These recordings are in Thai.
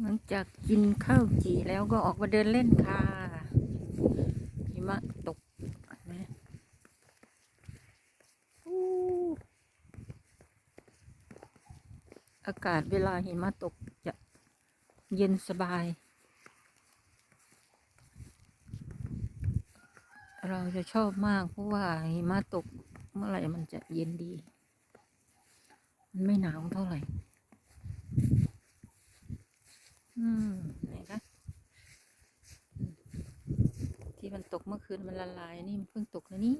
หลังจากกินข้าวจีแล้วก็ออกมาเดินเล่นค่ะหิมะตกนไหมอู้อากาศเวลาหิมะตกจะเย็นสบาย เราจะชอบมากเพราะว่าหิมะตกเมื่อไหร่มันจะเย็นดี มันไม่หนาวเท่าไหร่ อืมไหนคะอืมที่มันตกเมื่อคืนมันละลายนี่มันเพิ่งตกนะนี่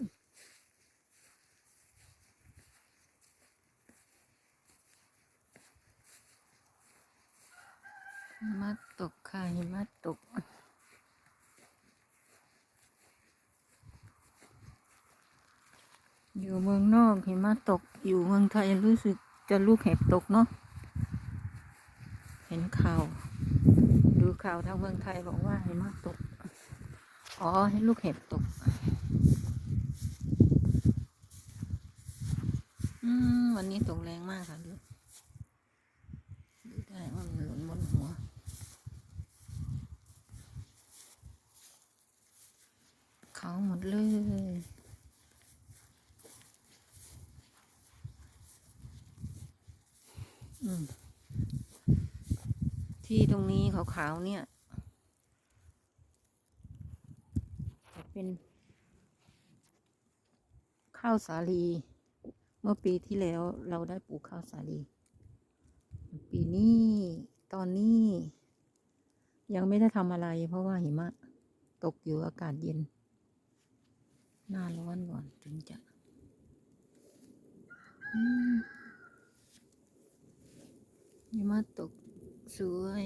หิมะตกค่ะหิมะตกอยู่เมืองนอกหิมะตกอยู่เมืองไทยรู้สึกจะลูกเห็บตกเนาะเห็นข่าว ดูข่าวทางเมืองไทยบอกว่าหิมะตก อ๋อให้ลูกเห็บตก อืม วันนี้ตกแรงมากค่ะดูดูได้ว่ามันหล่นบนหัว เขาหมดเลยอืม ที่ตรงนี้ขาวๆเนี่ย จะเป็น ข้าวสาลี เมื่อปีที่แล้วเราได้ปลูกข้าวสาลี ปีนี้ตอนนี้ ยังไม่ได้ทำอะไร เพราะว่าหิมะ ตกอยู่อากาศเย็น หน้าร้อนก่อนถึงจะหิมะตก สวย